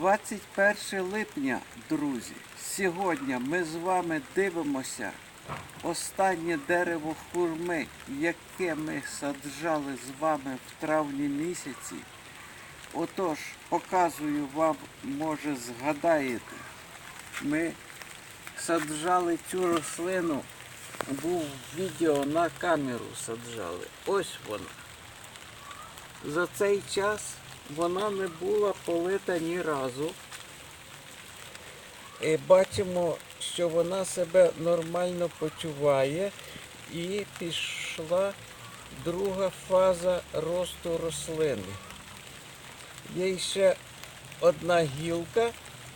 21 липня, друзі. Сьогодні ми з вами дивимося останнє дерево хурми, яке ми саджали з вами в травні місяці. Отож, показую вам, може, згадаєте. Ми саджали цю рослину, був відео на камеру саджали. Ось вона. За цей час вона не була полита ні разу. І бачимо, що вона себе нормально почуває і пішла друга фаза росту рослини. Є ще одна гілка,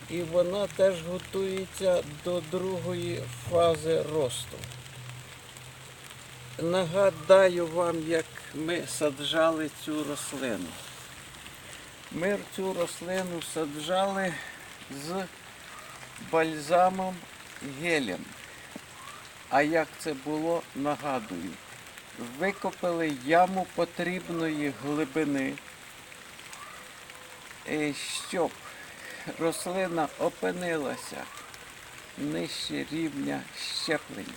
і вона теж готується до другої фази росту. Нагадаю вам, як ми саджали цю рослину. Ми цю рослину саджали з бальзамом гелем. А як це було, нагадую. Викопали яму потрібної глибини, е, щоб рослина опинилася нижче рівня щеплення.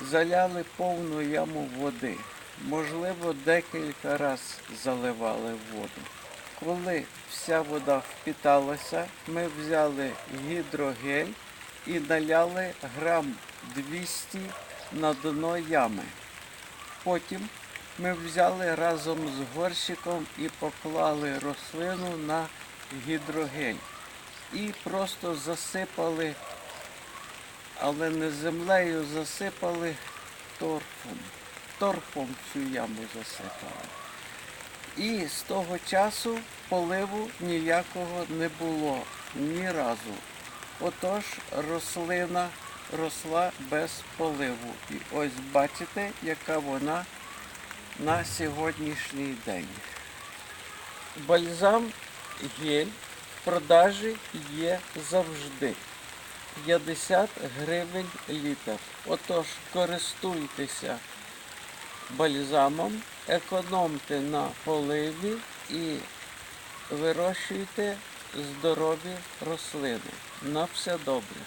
Заляли повну яму води. Можливо, декілька разів заливали воду. Коли вся вода впіталася, ми взяли гідрогель і наляли грам 200 на дно ями. Потім ми взяли разом з горщиком і поклали рослину на гідрогель. І просто засипали, але не землею, засипали торфом. Торфом цю яму засипали. І з того часу поливу ніякого не було ні разу. Отож рослина росла без поливу. І ось бачите, яка вона на сьогоднішній день. Бальзам гель в продажі є завжди. 50 гривень літр. Отож, користуйтеся бальзамом, економте на поливі і вирощуйте здорові рослини. На все добре.